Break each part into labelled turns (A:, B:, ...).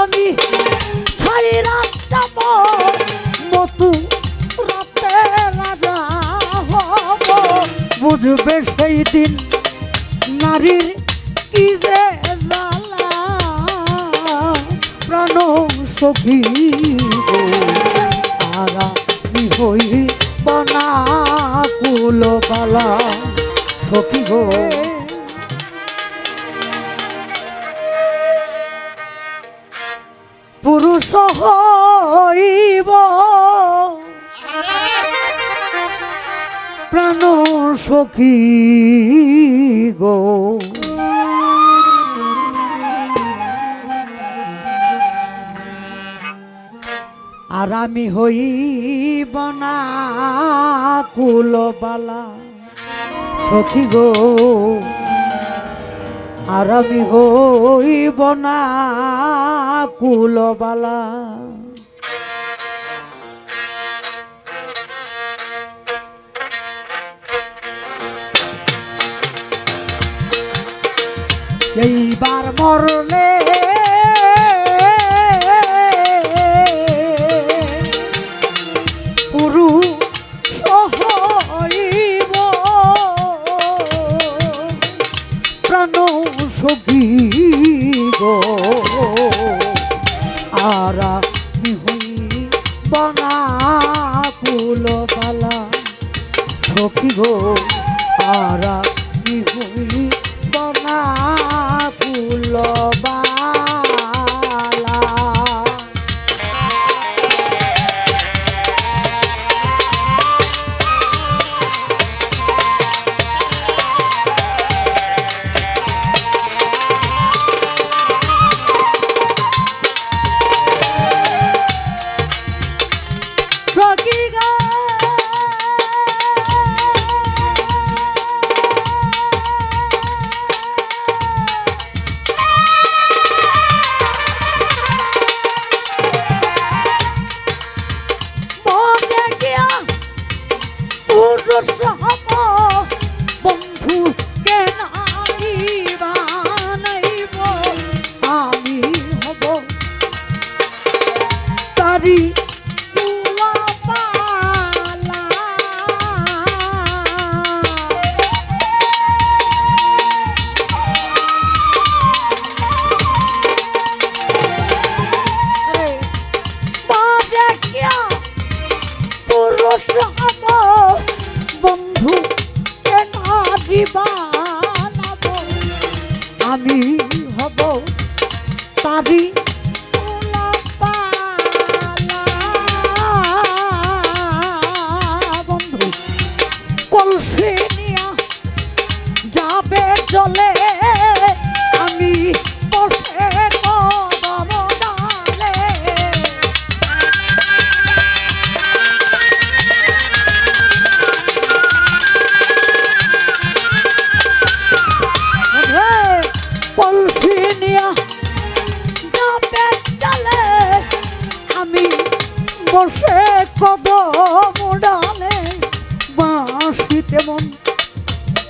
A: আমি ছাই রাত যাব মতু রাতে রাজা হব। বুঝবে সেই দিন নারীর কি যে জ্বালা। প্রাণ সখী গো আরামি হই বনা কুল বালা সখী গো হইব প্রাণ সখী গো। আর আমি হইব না কুলবালা। সখী গো। আর আমি হইব না কুলবালা। এইবার মরলে আর আমি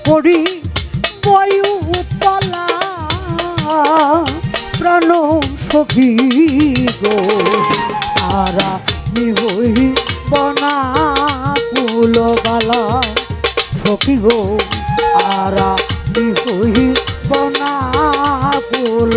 A: করি বয়ু তলা প্রাণ সখী গো আরা হই বনা কুল বালা? সখী গো আরা হই বনা কুল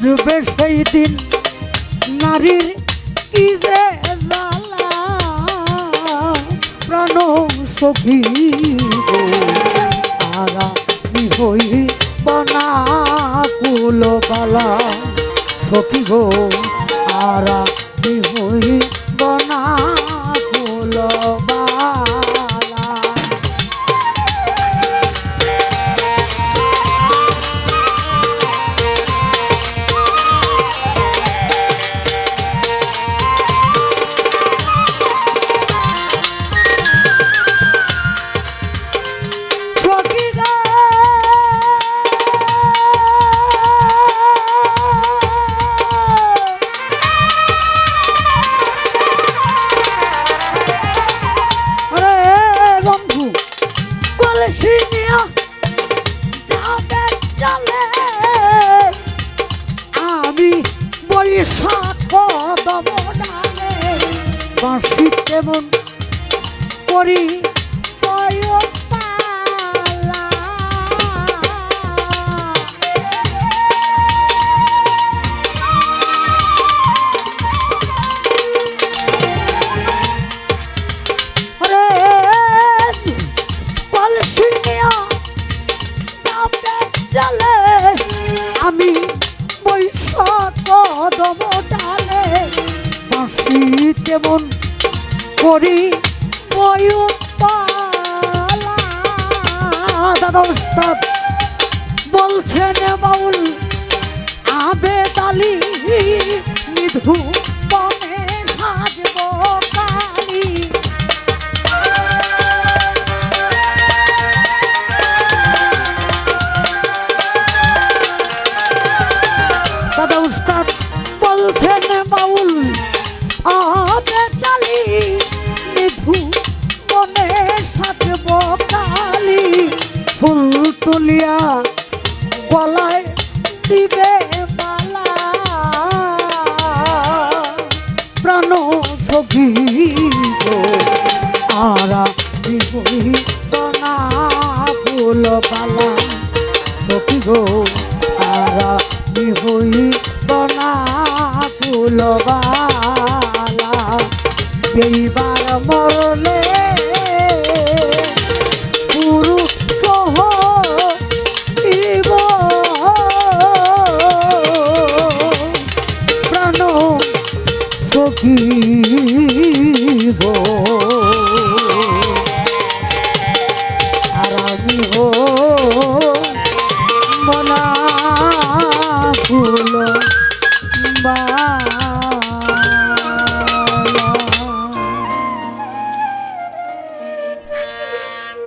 A: বুঝবে সেই দিন নারীর কি যে প্রাণ সখী আরা হই বনা কুল বালা সখী গো আরা বৈশাখ কদম ডালে বাঁশি কেমন করি। কদম ডালে বাঁশি কেমন করি ময়ূর দাদা উস্তাদ বলছেন বাউল আবে তালি নিধু তুলিয়া গলায় দিবে মালা প্রাণ সখী গো আরা ফুল পালা। সখী গো, আরা বনা ফুল বালা